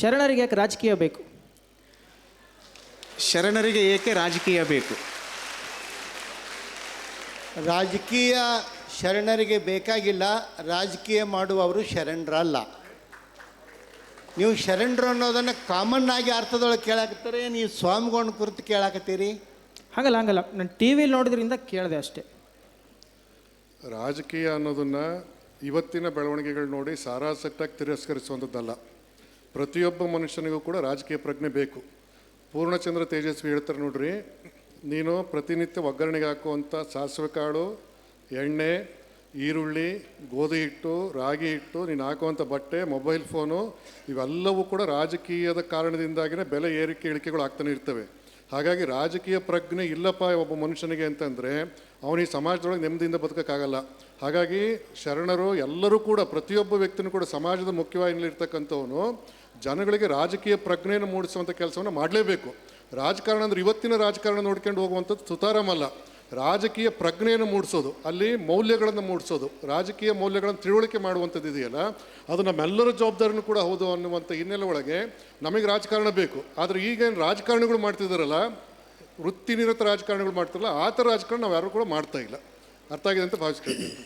ಶರಣರಿಗೆ ಯಾಕೆ ರಾಜಕೀಯ ಬೇಕು? ಶರಣರಿಗೆ ಏಕೆ ರಾಜಕೀಯ ಬೇಕು? ರಾಜಕೀಯ ಶರಣರಿಗೆ ಬೇಕಾಗಿಲ್ಲ ರಾಜಕೀಯ ಮಾಡುವವರು ಶರಣರಲ್ಲ. ನೀವು ಶರಣರು ಅನ್ನೋದನ್ನು ಕಾಮನ್ ಆಗಿ ಅರ್ಥದೊಳಗೆ ಕೇಳಾಕತ್ತಾರೆ ನೀವು ಸ್ವಾಮಿಗೊಂಡು ಕುರಿತು ಕೇಳಾಕತ್ತೀರಿ? ಹಾಗಲ್ಲ ಹಂಗಲ್ಲ. ನಾನು ಟಿ ವಿಲಿ ನೋಡಿದ್ರಿಂದ ಕೇಳಿದೆ ಅಷ್ಟೇ. ರಾಜಕೀಯ ಅನ್ನೋದನ್ನು ಇವತ್ತಿನ ಬೆಳವಣಿಗೆಗಳು ನೋಡಿ ಸಾರಾಸಟ್ಟಾಗಿ ತಿರಸ್ಕರಿಸುವಂಥದ್ದಲ್ಲ. ಪ್ರತಿಯೊಬ್ಬ ಮನುಷ್ಯನಿಗೂ ಕೂಡ ರಾಜಕೀಯ ಪ್ರಜ್ಞೆ ಬೇಕು. ಪೂರ್ಣಚಂದ್ರ ತೇಜಸ್ವಿ ಹೇಳ್ತಾರೆ ನೋಡ್ರಿ, ನೀನು ಪ್ರತಿನಿತ್ಯ ಒಗ್ಗರಣೆಗೆ ಹಾಕುವಂಥ ಸಾಸಿವೆ ಕಾಳು, ಎಣ್ಣೆ, ಈರುಳ್ಳಿ, ಗೋಧಿ ಹಿಟ್ಟು, ರಾಗಿ ಹಿಟ್ಟು, ನೀನು ಹಾಕುವಂಥ ಬಟ್ಟೆ, ಮೊಬೈಲ್ ಫೋನು, ಇವೆಲ್ಲವೂ ಕೂಡ ರಾಜಕೀಯದ ಕಾರಣದಿಂದಾಗಿನೇ ಬೆಲೆ ಏರಿಕೆ ಇಳಿಕೆಗಳು ಆಗ್ತಾನೆ ಇರ್ತವೆ. ಹಾಗಾಗಿ ರಾಜಕೀಯ ಪ್ರಜ್ಞೆ ಇಲ್ಲಪ್ಪ ಒಬ್ಬ ಮನುಷ್ಯನಿಗೆ ಅಂತಂದರೆ, ಅವನು ಈ ಸಮಾಜದೊಳಗೆ ನೆಮ್ಮದಿಯಿಂದ ಬದುಕೋಕ್ಕಾಗಲ್ಲ. ಹಾಗಾಗಿ ಶರಣರು ಎಲ್ಲರೂ ಕೂಡ, ಪ್ರತಿಯೊಬ್ಬ ವ್ಯಕ್ತಿನೂ ಕೂಡ ಸಮಾಜದ ಮುಖ್ಯವಾಹಿನಿಲಿರ್ತಕ್ಕಂಥವನು ಜನಗಳಿಗೆ ರಾಜಕೀಯ ಪ್ರಜ್ಞೆಯನ್ನು ಮೂಡಿಸುವಂಥ ಕೆಲಸವನ್ನು ಮಾಡಲೇಬೇಕು. ರಾಜಕಾರಣ ಅಂದರೆ ಇವತ್ತಿನ ರಾಜಕಾರಣ ನೋಡ್ಕೊಂಡು ಹೋಗುವಂಥದ್ದು ಸುತಾರಾಮಲ್ಲ ರಾಜಕೀಯ ಪ್ರಜ್ಞೆಯನ್ನು ಮೂಡಿಸೋದು, ಅಲ್ಲಿ ಮೌಲ್ಯಗಳನ್ನು ಮೂಡಿಸೋದು, ರಾಜಕೀಯ ಮೌಲ್ಯಗಳನ್ನು ತಿಳುವಳಿಕೆ ಮಾಡುವಂಥದ್ದು ಇದೆಯಲ್ಲ, ಅದು ನಮ್ಮೆಲ್ಲರ ಜವಾಬ್ದಾರಿನೂ ಕೂಡ ಹೌದು ಅನ್ನುವಂಥ ಹಿನ್ನೆಲೆ ಒಳಗೆ ನಮಗೆ ರಾಜಕಾರಣ ಬೇಕು. ಆದರೆ ಈಗೇನು ರಾಜಕಾರಣಿಗಳು ಮಾಡ್ತಿದ್ದಾರಲ್ಲ ವೃತ್ತಿನಿರತ ರಾಜಕಾರಣಿಗಳು ಮಾಡ್ತಾರಲ್ಲ ಆ ಥರ ರಾಜಕಾರಣ ನಾವು ಯಾರು ಕೂಡ ಮಾಡ್ತಾ ಇಲ್ಲ. ಅರ್ಥ ಆಗಿದೆ ಅಂತ ಭಾವಿಸ್ಕೊಳ್ತೀನಿ.